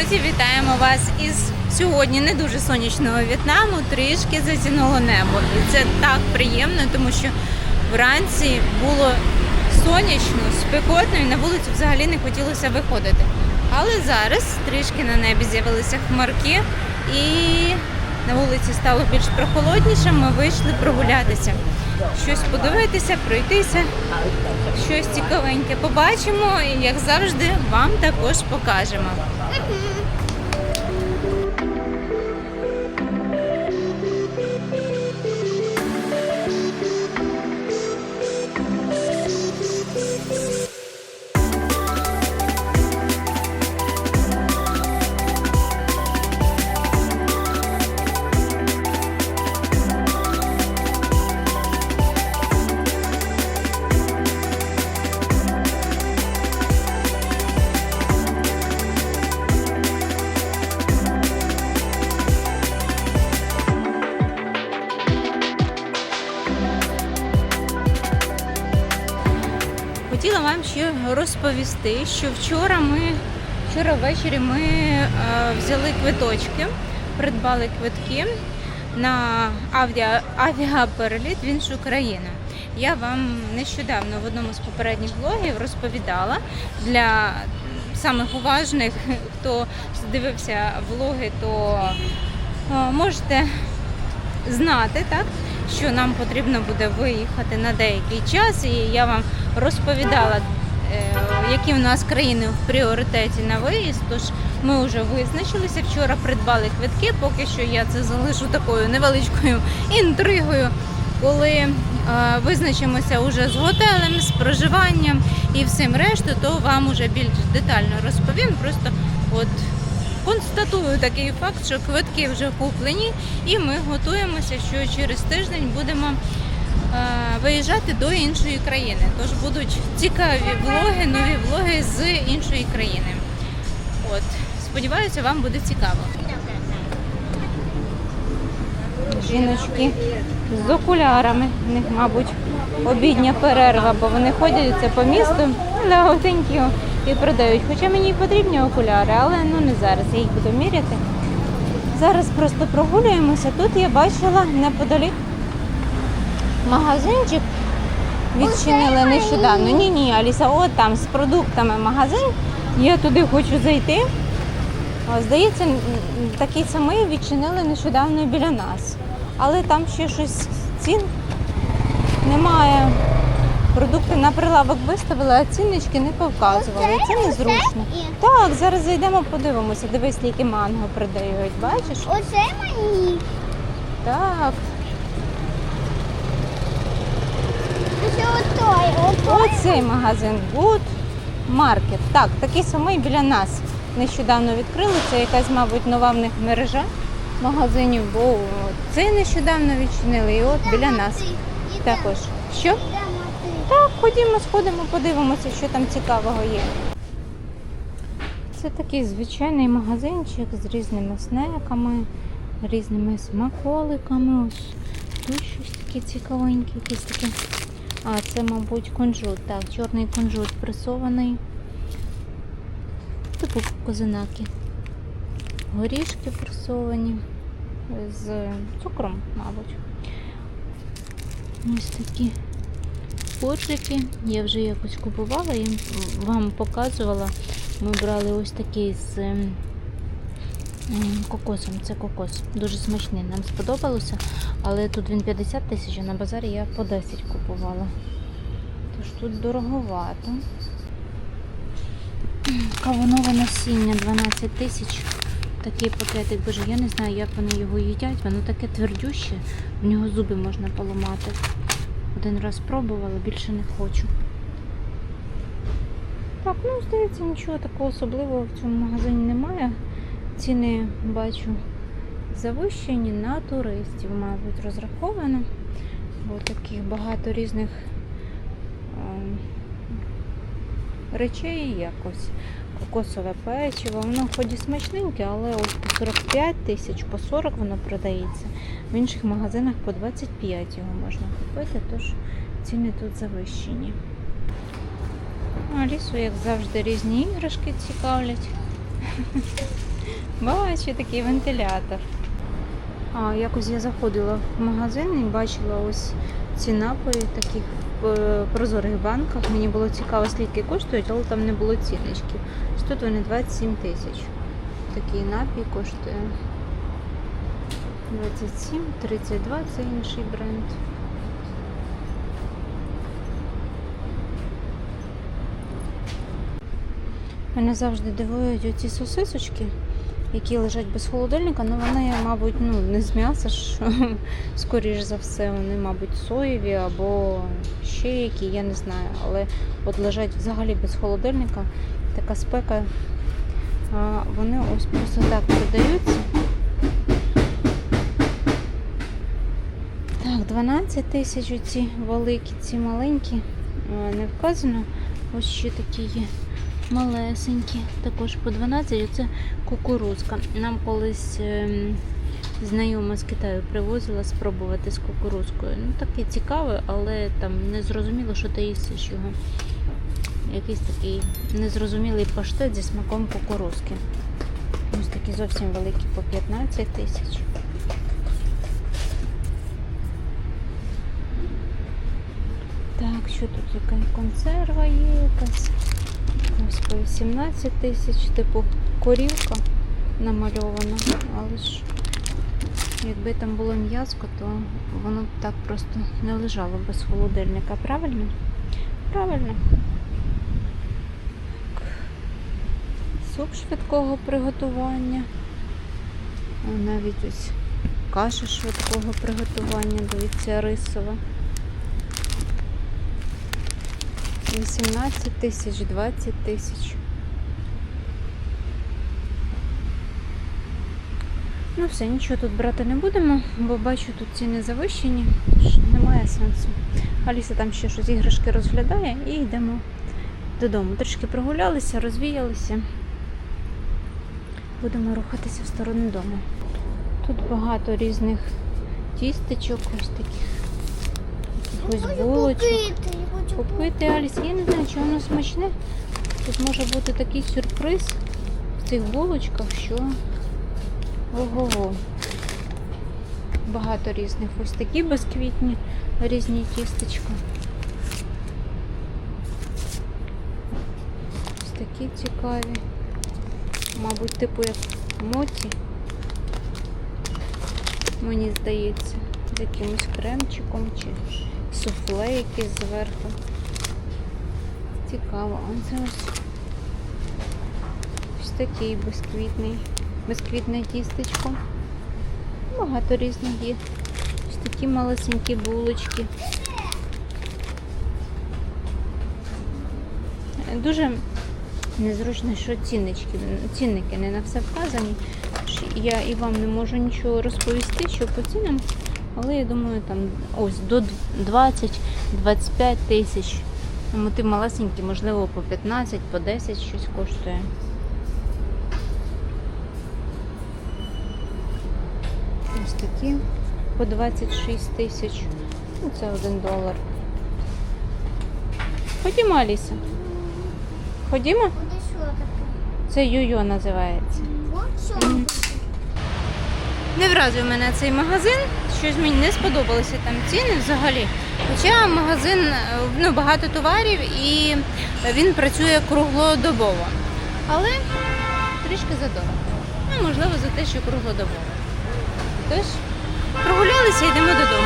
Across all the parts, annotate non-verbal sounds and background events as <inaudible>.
Друзі! Вітаємо вас із сьогодні не дуже сонячного В'єтнаму. Трішки затянуло небо. І це так приємно, тому що вранці було сонячно, спекотно і на вулицю взагалі не хотілося виходити. Але зараз трішки на небі з'явилися хмарки і на вулиці стало більш прохолодніше. Ми вийшли прогулятися. Щось подивитися, пройтися, щось цікавеньке побачимо і, як завжди, вам також покажемо. Розповісти, що вчора ми вчора ввечері ми е, взяли квиточки, придбали квитки на авіа, авіапереліт в іншу країну. Я вам нещодавно в одному з попередніх влогів розповідала для самих уважних, хто дивився влоги, то е, можете знати, так, що нам потрібно буде виїхати на деякий час, і я вам розповідала, які в нас країни в пріоритеті на виїзд. Тож ми вже визначилися. Вчора придбали квитки. Поки що я це залишу такою невеличкою інтригою. Коли е, визначимося вже з готелем, з проживанням і всім решту, то вам уже більш детально розповім. Просто от констатую такий факт, що квитки вже куплені, і ми готуємося, що через тиждень будемо е, виїжджати до іншої країни. Тож будуть цікаві влоги, нові влоги з іншої країни. От, сподіваюся, вам буде цікаво. Жіночки з окулярами. В них, мабуть, обідня перерва, бо вони ходять це по місту леготенькі і продають. Хоча мені потрібні окуляри, але ну не зараз. Я їх буду міряти. Зараз просто прогулюємося. Тут я бачила неподалік магазинчик. Відчинили нещодавно. Ні, ні, Аліса, от там з продуктами магазин. Я туди хочу зайти. Здається, такий самий відчинили нещодавно біля нас. Але там ще щось цін немає. Продукти на прилавок виставили, а ціннички не повказували. І Це незручно. Так, зараз зайдемо, подивимося. Дивись, скільки манго продають. Бачиш? Оце мені. Так. Оцей магазин Good Market. Так, такий самий біля нас. Нещодавно відкрили. Це якась, мабуть, нова в них мережа магазинів, бо цей нещодавно відчинили. І от біля нас також. Що? Так, ходімо, сходимо, подивимося, що там цікавого є. Це такий звичайний магазинчик з різними снеками, різними смаколиками. Ось тут щось таке цікавеньке, якісь такі. А, це, мабуть, кунжут. Так, чорний кунжут пресований. Типу козинаки. Горішки пресовані з цукром, мабуть. Ось такі коржики. Я вже якось купувала і вам показувала. Ми брали ось такий з ем, кокосом. Це кокос. Дуже смачний. Нам сподобалося, але тут він 50 тисяч, а на базарі я по 10 купувала. Тож тут дороговато. Кавунове насіння 12 тисяч. Такий пакетик, боже, я не знаю, як вони його їдять. Воно таке твердюще, в нього зуби можна поламати. Один раз пробувала, більше не хочу. Так, ну здається, нічого такого особливого в цьому магазині немає. Ціни бачу завищені на туристів, мабуть, розраховано. Бо таких багато різних ем, речей якось. Кокосове печиво, воно хоч і смачненьке, але ось по 45 тисяч, по 40 воно продається. В інших магазинах по 25 його можна купити, тож ціни тут завищені. Алісу, як завжди, різні іграшки цікавлять. <laughs> Бачу такий вентилятор. А, якось я заходила в магазин і бачила ось ці напої таких е, прозорих банках. Мені було цікаво, скільки коштують, але там не було ціночків. Ось Тут вони 27 тисяч. Такий напій коштує 27, 32 це інший бренд. Мене завжди дивують оці сосисочки, які лежать без холодильника, але вони, мабуть, ну, не з м'яса, ж, <laughs> скоріш за все, вони, мабуть, соєві або ще які, я не знаю. Але от лежать взагалі без холодильника, така спека. Вони ось просто так продаються. Так, 12 тисяч оці великі, ці маленькі. Не вказано. Ось ще такі є малесенькі, також по 12, оце кукурузка. Нам колись ем, знайома з Китаю привозила спробувати з кукурузкою. Ну таке цікаве, але там не зрозуміло, що ти їсиш його. Якийсь такий незрозумілий паштет зі смаком кукурузки. Ось такі зовсім великі по 15 тисяч. Так, що тут яка консерва є якась? По 18 тисяч, типу корівка намальована, але ж якби там було м'язко, то воно б так просто не лежало без холодильника, правильно? Правильно. Суп швидкого приготування. Навіть ось каша швидкого приготування, дивіться, рисова. 18 тисяч, 20 тисяч. Ну все, нічого тут брати не будемо, бо бачу тут ціни завищені, немає сенсу. Аліса там ще щось іграшки розглядає і йдемо додому. Трішки прогулялися, розвіялися. Будемо рухатися в сторону дому. Тут багато різних тістечок, ось таких якихось булочок. Купити, Купити Аліс, я не знаю, чи воно смачне. Тут може бути такий сюрприз в цих булочках, що ого-го. Багато різних. Ось такі безквітні різні тістечка. Ось такі цікаві. Мабуть, типу як моті. Мені здається, з якимось кремчиком чи суфле якесь зверху. Цікаво. А це ось ось такий безквітний, безквітне тістечко. Багато різних є. Ось такі малесенькі булочки. Дуже незручно, що ціннички, цінники не на все вказані. Я і вам не можу нічого розповісти, що по цінам, але я думаю, там ось до 20-25 тисяч. Мотив малесенький, можливо, по 15, по 10 щось коштує. Ось такі по 26 тисяч. Ну, це один долар. Ходімо, Аліса. Ходімо? Це Йо-Йо називається. Не вразив мене цей магазин, щось мені не сподобалися там ціни взагалі. Хоча магазин е, ну, багато товарів і він працює круглодобово. Але трішки задорого. Ну, можливо, за те, що круглодобово. Тож, прогулялися, йдемо додому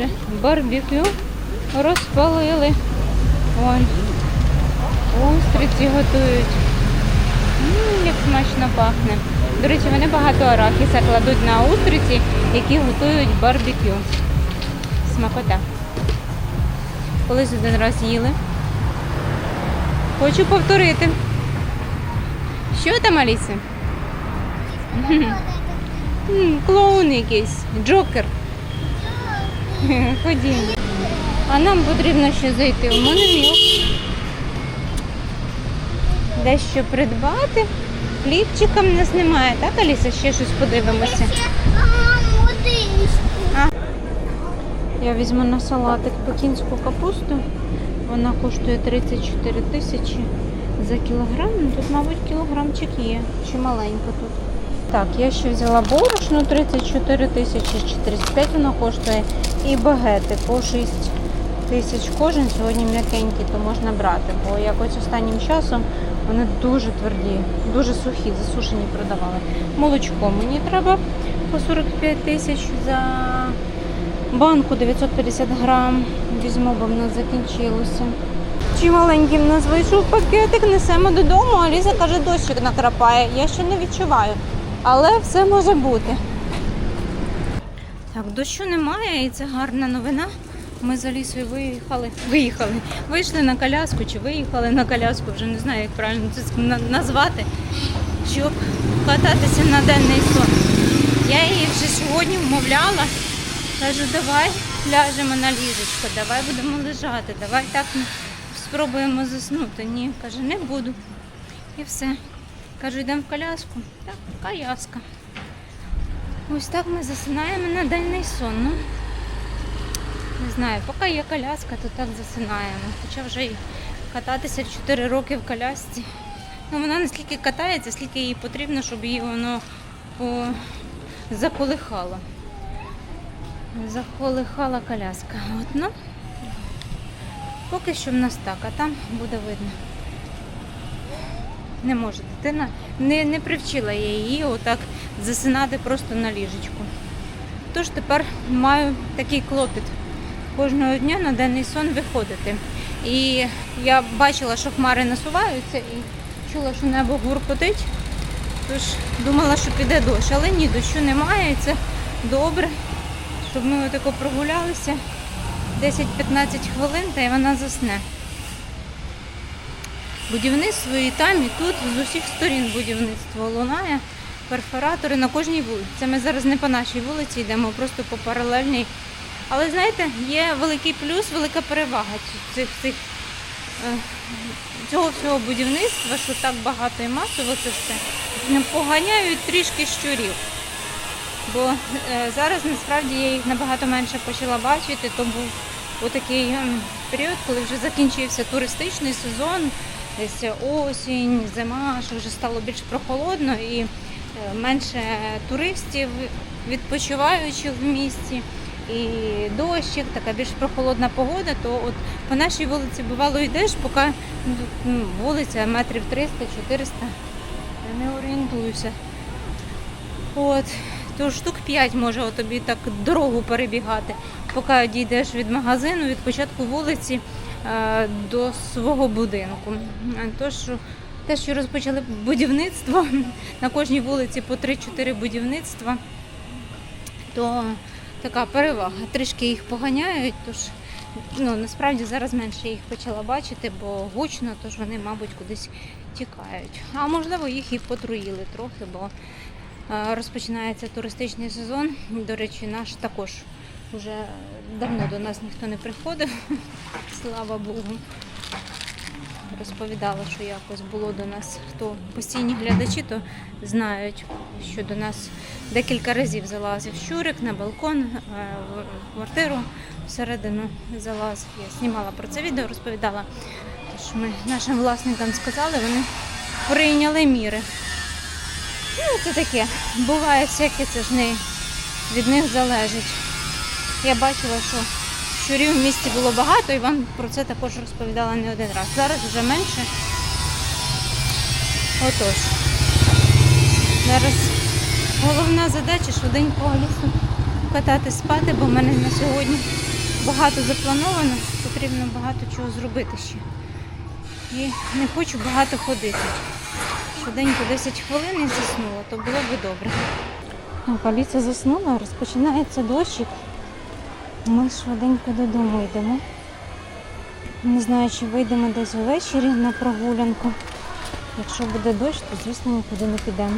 Уже барбекю розпалили. Ой, устриці готують. М, як смачно пахне. До речі, вони багато арахіса кладуть на устриці, які готують барбекю. Смакота. Колись один раз їли. Хочу повторити. Що там, Аліса? М, Клоун якийсь, джокер. <laughs> Ходімо. А нам потрібно ще зайти в Мономіл. Дещо придбати. Хлібчиком нас немає, так, Аліса? Ще щось подивимося. Я візьму на салатик пекінську капусту. Вона коштує 34 тисячі за кілограм. Ну, Тут, мабуть, кілограмчик є. Чи маленько тут. Так, я ще взяла борошно 34 тисячі, 45 воно коштує. І багети по 6 тисяч кожен. Сьогодні м'якенькі, то можна брати. Бо якось останнім часом вони дуже тверді, дуже сухі, засушені продавали. Молочко мені треба по 45 тисяч за банку 950 грам. Візьму, бо в нас закінчилося. Чи маленький в нас вийшов пакетик, несемо додому, а Ліза каже, дощик накрапає. Я ще не відчуваю. Але все може бути. Так, дощу немає і це гарна новина. Ми з Алісою виїхали. Виїхали. Вийшли на коляску чи виїхали на коляску, вже не знаю, як правильно це назвати, щоб кататися на денний сон. Я її вже сьогодні вмовляла. Кажу, давай ляжемо на ліжечко, давай будемо лежати, давай так спробуємо заснути. Ні, каже, не буду. І все. Кажу, йдемо в коляску. Так, коляска. Ось так ми засинаємо на денний сон. Ну, не знаю, поки є коляска, то так засинаємо. Хоча вже і кататися 4 роки в колясці. Ну, вона не скільки катається, скільки їй потрібно, щоб її воно о, заколихало. Заколихала коляска. От, ну, поки що в нас так, а там буде видно. Не може дитина, не, не привчила я її отак засинати просто на ліжечку. Тож тепер маю такий клопіт кожного дня на денний сон виходити. І я бачила, що хмари насуваються і чула, що небо гуркотить. Тож думала, що піде дощ, але ні, дощу немає, і це добре, щоб ми отако прогулялися 10-15 хвилин, та й вона засне. Будівництво і там, і тут, з усіх сторін будівництво лунає, перфоратори на кожній вулиці. Це ми зараз не по нашій вулиці йдемо, просто по паралельній. Але знаєте, є великий плюс, велика перевага цих, цих, е, цього всього будівництва, що так багато і масово це все. Поганяють трішки щурів. Бо е, зараз насправді я їх набагато менше почала бачити, то був отакий ем, період, коли вже закінчився туристичний сезон, десь осінь, зима, що вже стало більш прохолодно і е, менше туристів, відпочиваючих в місті. І дощик, така більш прохолодна погода, то от по нашій вулиці бувало йдеш, поки ну, ну, вулиця метрів 300-400, я не орієнтуюся. От, то штук 5 може тобі так дорогу перебігати, поки дійдеш від магазину, від початку вулиці до свого будинку. Е, Тож те, що розпочали будівництво на кожній вулиці по 3-4 будівництва, то така перевага. Трішки їх поганяють, тож ну, насправді зараз менше їх почала бачити, бо гучно, тож вони, мабуть, кудись тікають. А можливо, їх і потруїли трохи, бо е, розпочинається туристичний сезон. До речі, наш також вже давно до нас ніхто не приходив, слава Богу. Розповідала, що якось було до нас, хто постійні глядачі, то знають, що до нас декілька разів залазив щурик на балкон, е, в квартиру всередину залазив. Я знімала про це відео, розповідала. Тож ми нашим власникам сказали, вони прийняли міри. Ну, це таке. Буває всяке, це ж не від них залежить. Я бачила, що щурів в місті було багато і вам про це також розповідала не один раз. Зараз вже менше. Отож. Зараз головна задача швиденько Алісу катати спати, бо в мене на сьогодні багато заплановано, потрібно багато чого зробити ще. І не хочу багато ходити, щоб швиденько 10 хвилин і заснула, то було б добре. Аліса заснула, розпочинається дощик. Ми швиденько додому йдемо. Не знаю, чи вийдемо десь ввечері на прогулянку. Якщо буде дощ, то звісно нікуди не підемо.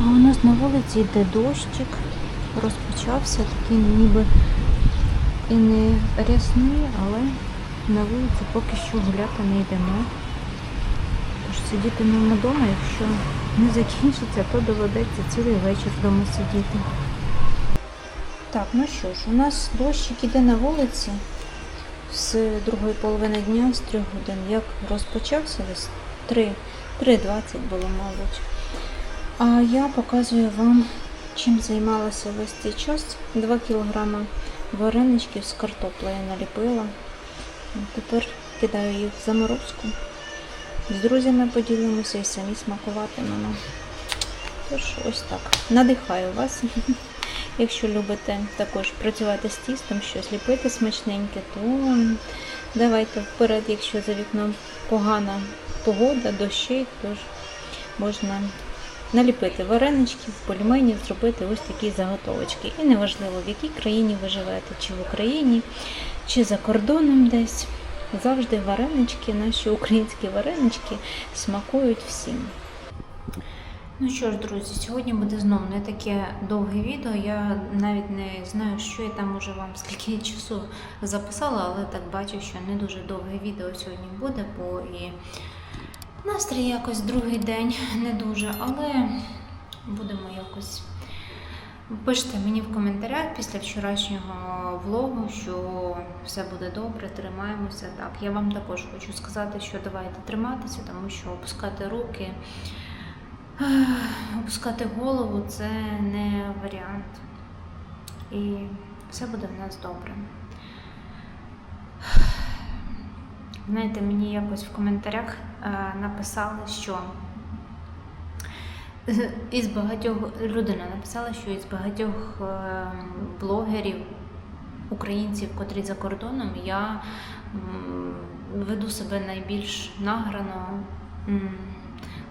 А у нас на вулиці йде дощик. Розпочався такий ніби і не рясний, але на вулиці поки що гуляти не йдемо. Тож сидітимемо вдома, якщо не закінчиться, то доведеться цілий вечір вдома сидіти. Так, ну що ж, у нас дощик іде на вулиці з другої половини дня, з трьох годин. Як розпочався десь 3, 3.20 було, мабуть. А я показую вам, чим займалася весь цей час. 2 кілограми вареничків з картоплею наліпила. Тепер кидаю їх в заморозку. З друзями поділимося і самі смакуватимемо. Тож ось так. Надихаю вас. <laughs> Якщо любите також працювати з тістом, щось ліпити смачненьке, то давайте вперед, якщо за вікном погана погода, дощить, тож можна наліпити вареничків, пельменів, зробити ось такі заготовочки. І неважливо, в якій країні ви живете, чи в Україні, чи за кордоном десь. Завжди варенички, наші українські варенички смакують всім. Ну що ж, друзі, сьогодні буде знову не таке довге відео. Я навіть не знаю, що я там уже вам скільки часу записала, але так бачу, що не дуже довге відео сьогодні буде, бо і настрій якось другий день не дуже, але будемо якось. Пишіть мені в коментарях після вчорашнього влогу, що все буде добре, тримаємося. Так, я вам також хочу сказати, що давайте триматися, тому що опускати руки, <sighs> опускати голову це не варіант. І все буде в нас добре. <sighs> Знаєте, мені якось в коментарях е, написали, що із багатьох людина написала, що із багатьох е, блогерів, українців, котрі за кордоном, я веду себе найбільш награно,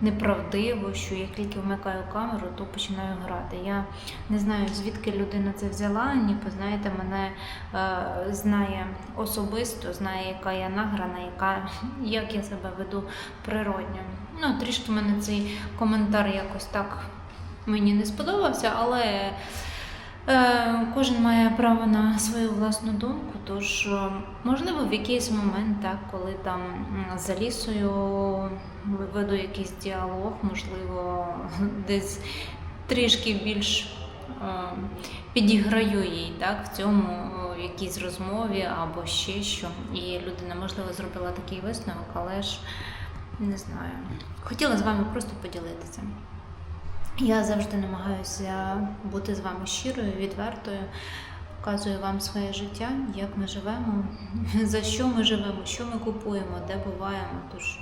неправдиво, що як тільки вмикаю камеру, то починаю грати. Я не знаю, звідки людина це взяла, ніби знаєте, мене е, знає особисто, знає, яка я награна, яка, як я себе веду природньо. Ну, трішки мене цей коментар якось так мені не сподобався, але е, кожен має право на свою власну думку. Тож, е, можливо, в якийсь момент, так, коли там за лісою веду якийсь діалог, можливо, <laughs> десь трішки більш е, підіграю їй так, в цьому е, в якійсь розмові або ще що. І людина, можливо, зробила такий висновок, але ж не знаю. Хотіла з вами просто поділитися. Я завжди намагаюся бути з вами щирою, відвертою, показую вам своє життя, як ми живемо, <laughs> за що ми живемо, що ми купуємо, де буваємо. Тож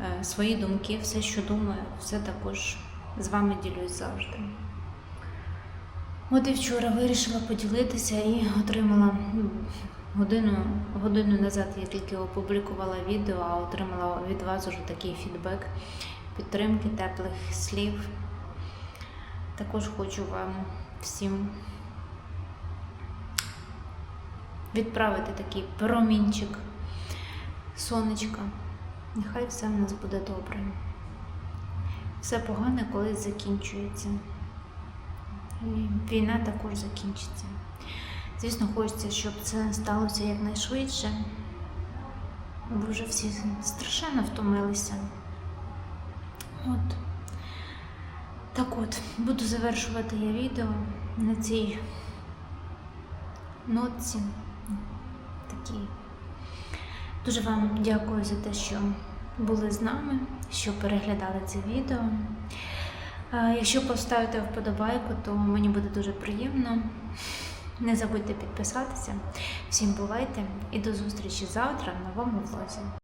е, свої думки, все, що думаю, все також з вами ділюсь завжди. От і вчора вирішила поділитися і отримала годину, годину назад я тільки опублікувала відео, а отримала від вас уже такий фідбек, підтримки, теплих слів. Також хочу вам всім відправити такий промінчик сонечка. Нехай все в нас буде добре. Все погане колись закінчується. І війна також закінчиться. Звісно, хочеться, щоб це сталося якнайшвидше. Бо вже всі страшенно втомилися. От. Так от, буду завершувати я відео на цій нотці. Такій. Дуже вам дякую за те, що були з нами, що переглядали це відео. Якщо поставите вподобайку, то мені буде дуже приємно. Не забудьте підписатися. Всім бувайте і до зустрічі завтра в новому влозі.